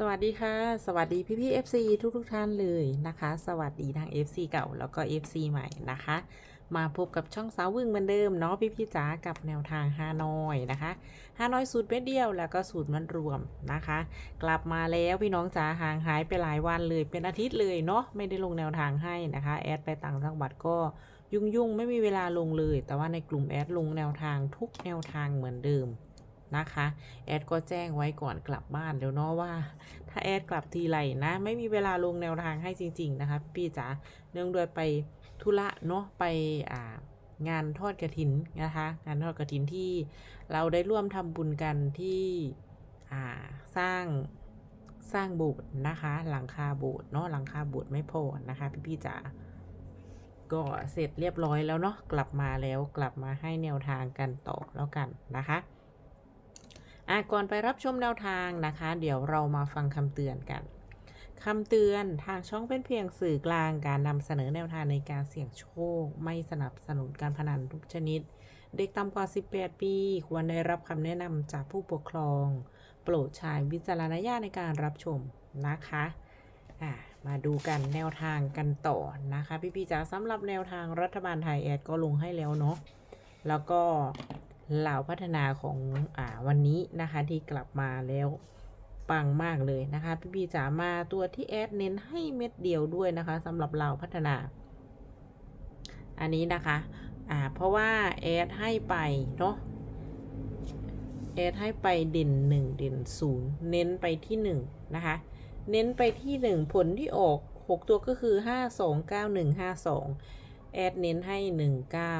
สวัสดีค่ะ สวัสดีพี่พี่ FC ทุกทุกท่านเลยนะคะ สวัสดีทาง FC เก่าแล้วก็ FC ใหม่นะคะ มาพบกับช่องสาววึงเหมือนเดิมเนาะพี่พี่จ๋ากับแนวทางฮานอยนะคะฮานอยสูตรเม็ดเดียวแล้วก็สูตรมันรวมนะคะ กลับมาแล้วพี่น้องจ๋าห่างหายไปหลายวันเลยเป็นอาทิตย์เลยเนาะไม่ได้ลงแนวทางให้นะคะแอดไปต่างจังหวัดก็ยุ่งยุ่งๆไม่มีเวลาลงเลย แต่ว่าในกลุ่มแอดลงแนวทางทุกแนวทางเหมือนเดิม นะคะ แอดก็แจ้งไว้ก่อนกลับบ้านเดี๋ยวเนาะว่า ถ้าแอดกลับทีไรนะ ไม่มีเวลาลงแนวทางให้จริง ๆ นะคะ พี่จ๋าเนื่องด้วยไปธุระเนาะไปอ่างานทอดกระถินนะคะ งานทอดกระถินที่เราได้ร่วมทำบุญกันที่อ่าสร้างสร้างโบสถ์นะคะ หลังคาโบสถ์เนาะหลังคาโบสถ์ไม่พอนะคะ พี่พี่ๆจ๋าก็เสร็จเรียบร้อยแล้วเนาะกลับมาแล้วกลับมาให้แนวทางกันต่อแล้วกันนะคะ อะก่อนไปรับชมแนวทางนะคะ เดี๋ยวเรามาฟังคำเตือนกันคำเตือนทางช่องเป็นเพียงสื่อกลางการนำเสนอแนวทางในการเสี่ยงโชค ไม่สนับสนุนการพนันทุกชนิด เด็กต่ำกว่า 18 ปี ควรได้รับคำแนะนำจากผู้ปกครอง โปรดใช้วิจารณญาณในการรับชมนะคะอะมาดูกันแนวทางกันต่อนะคะ พี่ๆจ๋าสำหรับแนวทางรัฐบาลไทยแอดก็ลงให้แล้วเนาะแล้วก็ ล่าพัฒนาของอ่าวันนี้นะคะที่กลับมาแล้วปังมากเลยนะคะ พี่พีจ๋ามาตัวที่แอดเน้นให้เม็ดเดียวด้วยนะคะสำหรับเหล่าพัฒนา อันนี้นะคะอ่าเพราะว่าแอดให้ไปเนาะแอดให้ไปเด่นหนึ่งเด่นศูนย์เน้นไปที่หนึ่งนะคะ เน้นไปที่หนึ่งผลที่ออกหกตัวก็คือห้าสองเก้าหนึ่งห้าสองแอดเน้นให้หนึ่งเก้า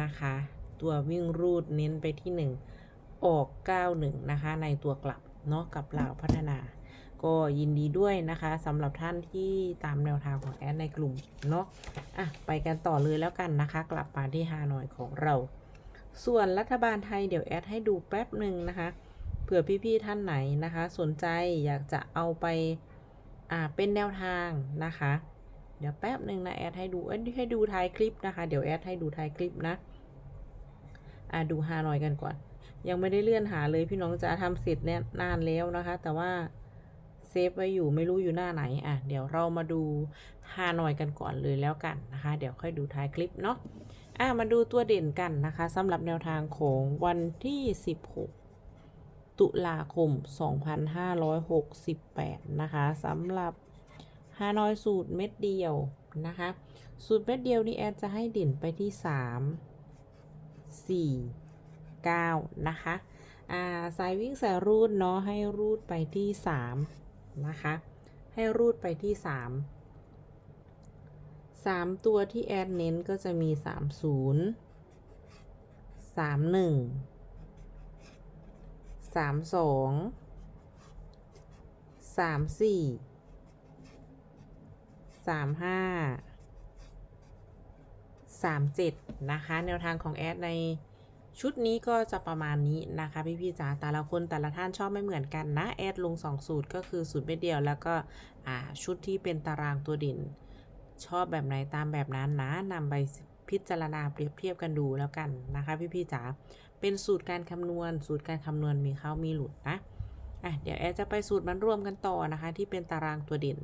นะคะ ตัววิ่งรูดเน้นไปที่ 1 ออก 91 นะคะ ในตัวกลับเนาะกับเหล่าพัฒนา ก็ยินดีด้วยนะคะสำหรับท่านที่ตามแนวทางของแอดในกลุ่มเนาะอะไปกันต่อเลยแล้วกันนะคะ กลับมาที่ฮานอยของเรา ส่วนรัฐบาลไทยเดี๋ยวแอดให้ดูแป๊บหนึ่งนะคะเผื่อพี่ๆท่านไหนนะคะ สนใจอยากจะเอาไปอ่าเป็นแนวทางนะคะ เดี๋ยวแป๊บหนึ่งนะแอดให้ดูเอ้ให้ดูท้ายคลิปนะคะ เดี๋ยวแอดให้ดูท้ายคลิปนะ อะดูฮานอยกันก่อน ยังไม่ได้เลื่อนหาเลยพี่น้องจะทำเสร็จเนี่ยนานแล้วนะคะ แต่ว่าเซฟไว้อยู่ไม่รู้อยู่หน้าไหนอะเดี๋ยวเรามาดูฮานอยกันก่อนเลยแล้วกันนะคะ เดี๋ยวค่อยดูท้ายคลิปเนาะอะมาดูตัวเด่นกันนะคะสำหรับแนวทางของวันที่ 16 ตุลาคม 2568 นะคะสำหรับฮานอยสูตรเม็ดเดียวนะคะ สูตรเม็ดเดียวนี่แอดจะให้เด่นไปที่ 3 4 9 นะคะอ่าสายวิ่งสายรูดเนาะให้รูดไปที่ 3 นะคะ ให้รูดไปที่ 3 3 ตัวที่แอดเน้นก็จะมี 30 31 32 34 35 37 นะคะ แนวทางของแอดในชุดนี้ก็จะประมาณนี้นะคะ พี่ๆจ๋าแต่ละคนแต่ละท่านชอบไม่เหมือนกันนะ แอดลง 2 สูตรก็คือสูตรเม็ดเดียวแล้วก็ชุดที่เป็นตารางตัวเด่นชอบแบบไหนตามแบบนั้นนะนำไปพิจารณาเปรียบเทียบกันดูแล้วกันนะคะ พี่ๆจ๋าเป็นสูตรการคำนวณ สูตรการคำนวณมีเข้ามีหลุดนะอะเดี๋ยวแอดจะไปสูตรมันรวมกันต่อนะคะ ที่เป็นตารางตัวเด่น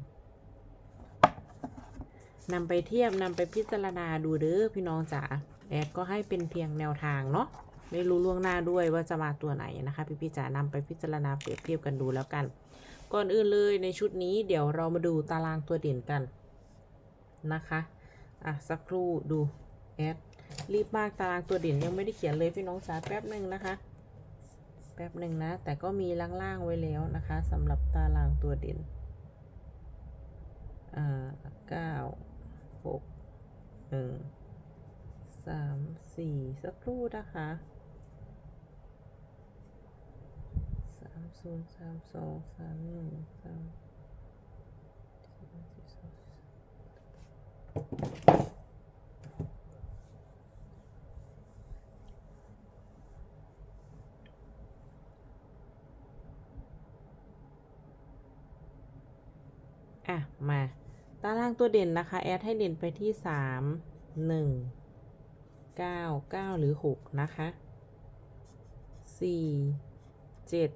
นำไปเทียบนำไปพิจารณาดูเด้อพี่น้องจ๋าแอดก็ให้เป็นเพียงแนวทางเนาะไม่รู้ล่วงหน้าด้วยว่าจะมาตัวไหนนะคะ พี่พี่ๆจ๋านำไปพิจารณาเปรียบเทียบกันดูแล้วกัน ก่อนอื่นเลยในชุดนี้เดี๋ยวเรามาดูตารางตัวเด่นกันนะคะอะสักครู่ดูแอดรีบมากตารางตัวเด่นยังไม่ได้เขียนเลยพี่น้องจ๋าแป๊บหนึ่งนะคะแป๊บหนึ่งนะ แต่ก็มีล่างๆไว้แล้วนะคะสำหรับตารางตัวเด่นอ่าเก้า หกหนึ่งสามสี่สักครู่นะคะสามศูนย์สามสองสามหนึ่งสามสี่สิบสองอะ มา ตารางตัวเด่นนะคะ แอดให้เด่นไปที่ 3 1 9 9 หรือ 6 นะคะ 4 7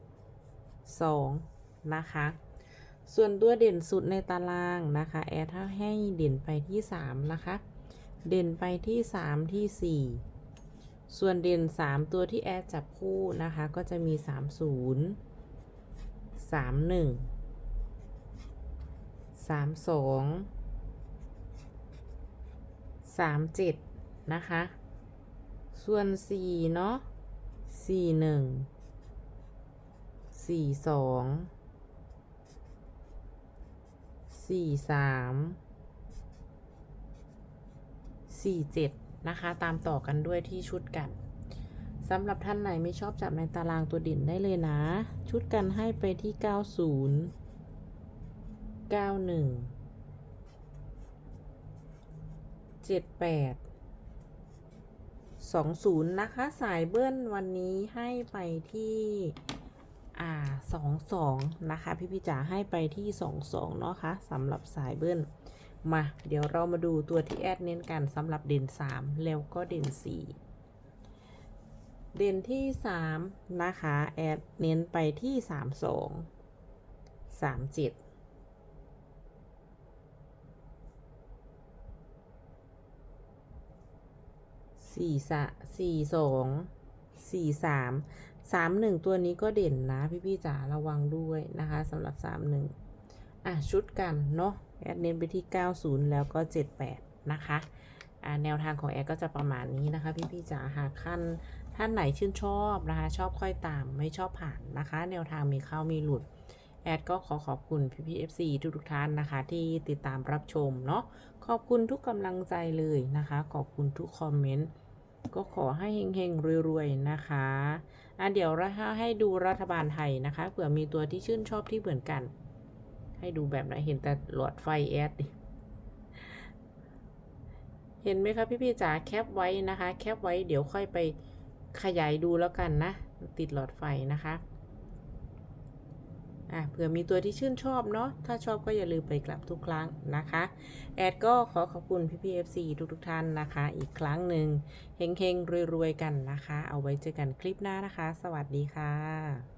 2 นะคะ ส่วนตัวเด่นสุดในตารางนะคะ แอดถ้าให้เด่นไปที่ 3 นะคะ เด่นไปที่ 3 ที่ 4 ส่วนเด่น 3 ตัวที่แอดจับคู่นะคะ ก็จะมี 30 31 32 37นะคะ ส่วน4เนาะ41 42สี่สามสี่เจ็ดนะคะ ตามต่อกันด้วยที่ชุดกันสำหรับท่านไหนไม่ชอบจับในตารางตัวเด่นได้เลยนะ ชุดกันให้ไปที่เก้าศูนย์ เก้าหนึ่งเจ็ดแปดสองศูนย์นะคะ สายเบิ้ลวันนี้ให้ไปที่อ่าสองสองนะคะ พี่พี่จ๋าให้ไปที่สองสองเนาะคะสำหรับสายเบิ้ลมา เดี๋ยวเรามาดูตัวที่แอดเน้นกันสำหรับเด่นสามแล้วก็เด่นสี่เด่นที่สามนะคะ แอดเน้นไปที่สามสองสามเจ็ด สี่สะสี่สองสี่สามสามหนึ่งตัวนี้ก็เด่นนะ พี่พี่จ๋าระวังด้วยนะคะสำหรับสามหนึ่งอะ ชุดกันเนาะแอดเน้นไปที่90แล้วก็78นะคะอะแนวทางของแอดก็จะประมาณนี้นะคะ พี่พี่จ๋าหากขั้นท่านไหนชื่นชอบนะคะ ชอบค่อยตามไม่ชอบผ่านนะคะ แนวทางมีเข้ามีหลุดแอดก็ขอขอบคุณพี่พี่ๆ FC ทุกทุกท่านนะคะ ที่ติดตามรับชมเนาะขอบคุณทุกกำลังใจเลยนะคะ ขอบคุณทุกคอมเมนต์ ก็ขอให้เฮงๆรวยๆนะคะอะเดี๋ยวเราให้ดูรัฐบาลไทยนะคะเผื่อมีตัวที่ชื่นชอบที่เหมือนกัน ให้ดูแบบไหนเห็นแต่หลอดไฟแอดดิเห็นไหมคะพี่ๆจ๋าแคปไว้นะคะ แคปไว้เดี๋ยวค่อยไปขยายดูแล้วกันนะ ติดหลอดไฟนะคะ อะเผื่อมีตัวที่ชื่นชอบเนาะ ถ้าชอบก็อย่าลืมไปกลับทุกครั้งนะคะ แอดก็ขอขอบคุณพี่พีเอฟซีทุกๆท่านนะคะ อีกครั้งหนึ่งเฮงๆรวยๆกันนะคะ เอาไว้เจอกันคลิปหน้านะคะ สวัสดีค่ะ